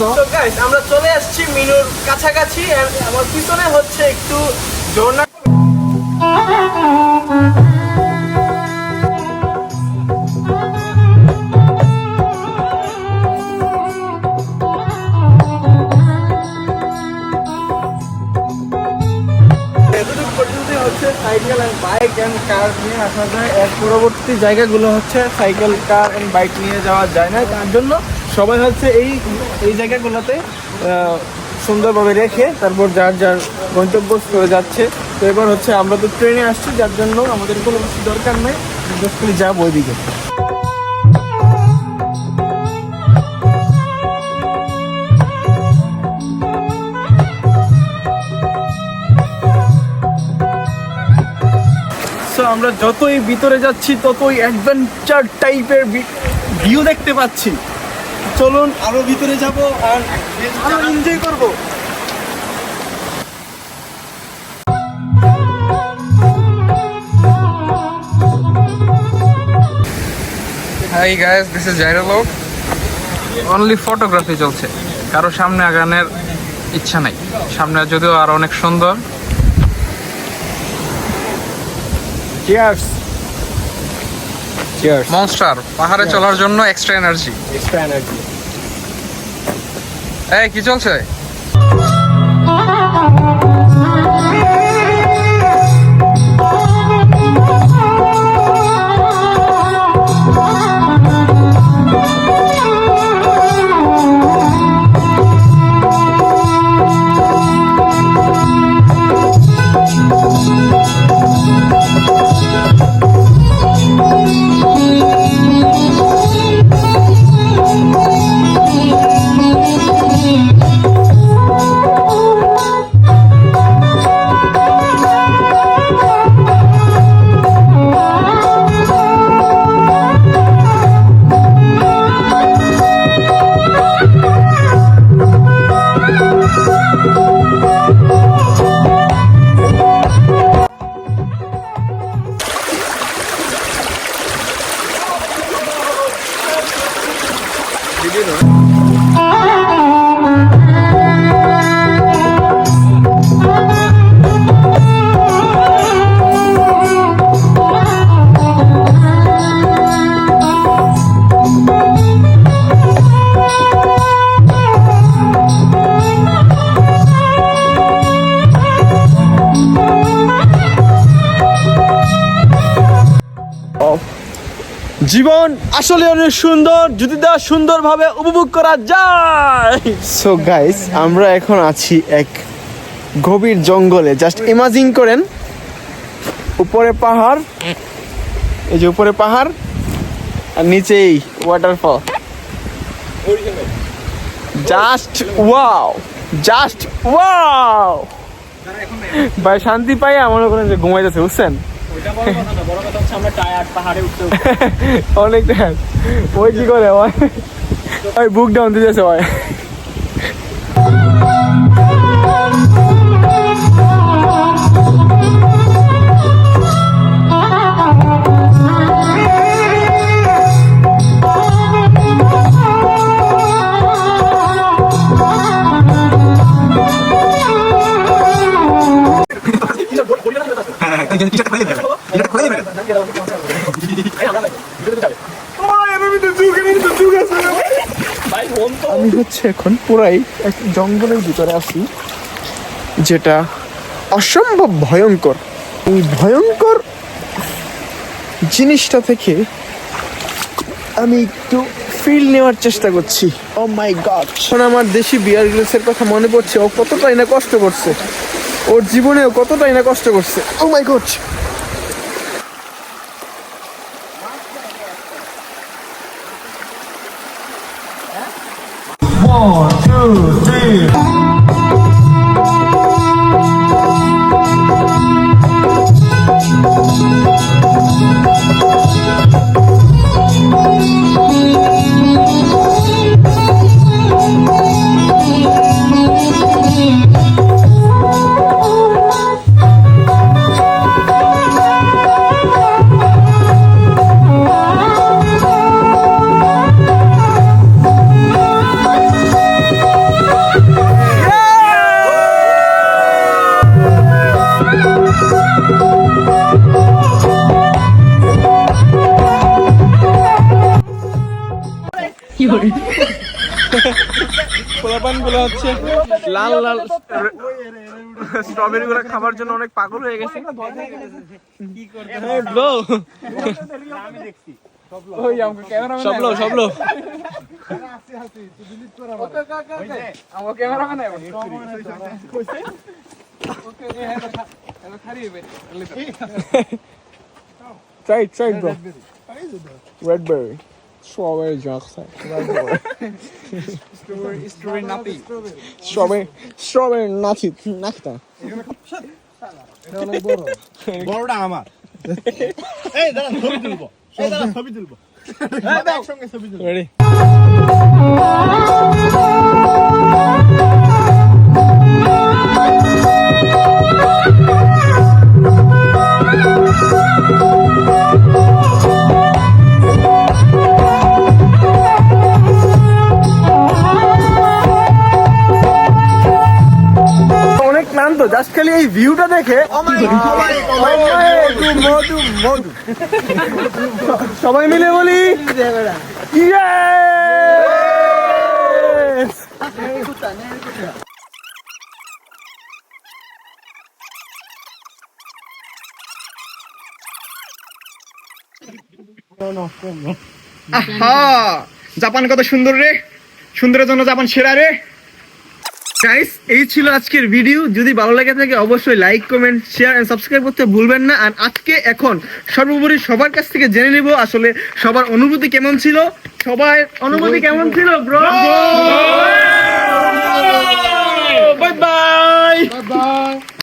তো তো গাইস আমরা চলে আসছি মিনুর কাছাকাছি আমার পিছনে হচ্ছে একটু ঝর্ণা। পর্যন্ত হচ্ছে cycle and bike and car নিয়ে আসা যায়। এর পরবর্তী জায়গাগুলো হচ্ছে সাইকেল কার অ্যান্ড বাইক নিয়ে যাওয়া যায় না। তার জন্য সবাই হচ্ছে এই এই জায়গাগুলোতে সুন্দরভাবে রেখে তারপর যার যার গন্তব্যস্থলে যাচ্ছে। তো এবার হচ্ছে আমরা তো ট্রেনে আসছি, যার জন্য আমাদের কোনো কিছু দরকার নেই। জাস্ট করে যাব ওইদিকে। আমরা যতই ভিতরে যাচ্ছি, ততই অ্যাডভেঞ্চার টাইপের ভিউ দেখতে পাচ্ছি। চলুন। আরও ভিতরে যাব আর আরও এনজয় করব। হাই গাইস দিস ইজ জাইরোলক অনলি ফটোগ্রাফি চলছে। কারও সামনে আগানোর ইচ্ছা নাই। সামনে যদিও আর অনেক সুন্দর। চিয়ার্স চিয়ার্স মনস্টার পাহাড়ে চলার জন্য এক্সট্রা এনার্জি এক্সট্রা এনার্জি এই কি চলছে? জীবন আসলে অনেক সুন্দর, যদি তা সুন্দরভাবে উপভোগ করা যায়। সো গাইস আমরা এখন আছি এক গভীর জঙ্গলে। জাস্ট ইমাজিন করেন, উপরে পাহাড়, এই যে উপরে পাহাড়, আর নিচেই waterfall just wow just wow ভাই, শান্তি পাই মনে করেন যে ঘুমাইতেছে, বুঝছেন? অনেক ওই কি করে ওই ওই বুক ডাউন দিতেছে ভাই আমি হচ্ছে এখন পুরাই এক জঙ্গলের ভিতরে আছি, যেটা অসম্ভব ভয়ঙ্কর। এই ভয়ঙ্কর জিনিসটা থেকে আমি একটু ফিল নেওয়ার চেষ্টা করছি। ও মাই গড এখন আমার দেশি বিয়ার গ্রিলসের কথা মনে পড়ছে, ও কতটাই না কষ্ট করছে। ওর জীবনেও কতটাই না কষ্ট করছে। ও my God One, two, three. গুলো হচ্ছে লাল লাল স্ট্রবেরি গুলো খাবার জন্য অনেক পাগল হয়ে গেছে Try it, try it, bro. Strawberry Jackson. Strawberry নাতি Strawberry. Strawberry নাচি নাচতা বড়টা আমার। এই দাঁড়া ছবি তুলবো। এই দাঁড়া ছবি তুলবো। একসঙ্গে ছবি তুলবো। এই ভিউটা দেখে মধু মধু মধু। সবাই মিলে বলি জাপান কত সুন্দর রে। সুন্দরের জন্য জাপান সেরা রে। গাইস এই ছিল আজকের ভিডিও যদি ভালো লাগে থাকে অবশ্যই like comment share and subscribe করতে ভুলবেন না। আর আজকে এখন সর্বোপরি সবার কাছ থেকে জেনে নিব আসলে সবার অনুভূতি কেমন ছিল। সবার অনুভূতি কেমন ছিল ব্রো বাই বাই